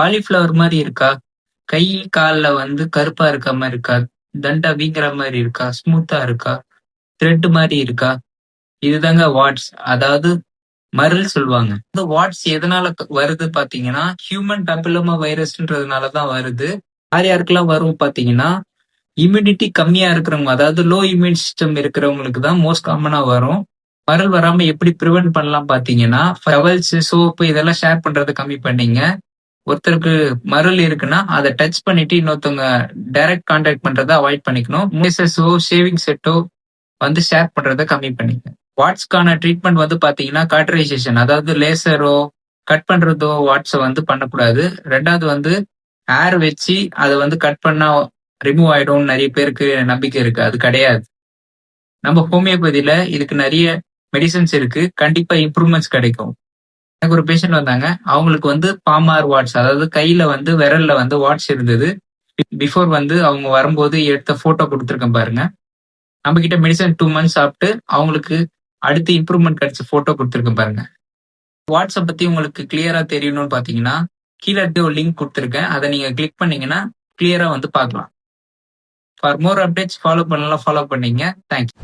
Cauliflower மாதிரி இருக்கா? கை காலில் வந்து கருப்பா இருக்க மாதிரி இருக்கா? தண்டா வீங்கிற மாதிரி இருக்கா? ஸ்மூத்தா இருக்கா? த்ரெட் மாதிரி இருக்கா? இதுதாங்க வாட்ஸ் அதாவது மருள் சொல்லுவாங்க. இந்த வாட்ஸ் எதனால வருது பாத்தீங்கன்னா ஹியூமன் டப்பிலோமா வைரஸ்ன்றதுனால தான் வருது. யார் யாருக்கெல்லாம் வரும் பாத்தீங்கன்னா இம்யூனிட்டி கம்மியா இருக்கிறவங்க அதாவது லோ இம்யூன் சிஸ்டம் இருக்கிறவங்களுக்கு தான் மோஸ்ட் காமனா வரும். மரல் வராம எப்படி ப்ரிவென்ட் பண்ணலாம் பாத்தீங்கன்னா டவல்ஸ் சோப்பு இதெல்லாம் ஷேர் பண்றதை கம்மி பண்ணீங்க. ஒருத்தருக்கு மருள் இருக்குன்னா அதை டச் பண்ணிட்டு இன்னொருத்தவங்க டைரக்ட் கான்டாக்ட் பண்றதை அவாய்ட் பண்ணிக்கணும். மேசஸோ ஷேவிங் செட்டோ வந்து ஷேர் பண்றதை கம்மி பண்ணிக்க வாட்ஸ்க்கான ட்ரீட்மெண்ட் வந்து பாத்தீங்கன்னா காட்டரைசேஷன் அதாவது லேசரோ கட் பண்றதோ வாட்ஸை வந்து பண்ணக்கூடாது. ரெண்டாவது வந்து ஏர் வச்சு அதை வந்து கட் பண்ணா ரிமூவ் ஆயிடும்னு நிறைய பேருக்கு நம்பிக்கை இருக்கு. அது கிடையாது. நம்ம ஹோமியோபதியில இதுக்கு நிறைய மெடிசன்ஸ் இருக்கு. கண்டிப்பா இம்ப்ரூவ்மெண்ட்ஸ் கிடைக்கும். எனக்கு ஒரு பேஷண்ட் வந்தாங்க. அவங்களுக்கு வந்து பாமார் வாட்ஸ் அதாவது கையில வந்து விரல்ல வந்து வாட்ஸ் இருந்தது. பிஃபோர் வந்து அவங்க வரும்போது எடுத்த போட்டோ கொடுத்துருக்கேன் பாருங்க. நம்ம கிட்ட மெடிசன் டூ மந்த்ஸ் சாப்பிட்டு அவங்களுக்கு அடுத்து இம்ப்ரூவ்மெண்ட் கிடைச்ச போட்டோ கொடுத்துருக்கேன் பாருங்க. வாட்ஸ்அப் பத்தி உங்களுக்கு கிளியரா தெரியணும்னு பாத்தீங்கன்னா கீழே இருக்க ஒரு லிங்க் கொடுத்துருக்கேன். அதை நீங்க கிளிக் பண்ணீங்கன்னா கிளியரா வந்து பார்க்கலாம். ஃபார் மோர் அப்டேட்ஸ் ஃபாலோ பண்ணலாம் ஃபாலோ பண்ணீங்க. Thank you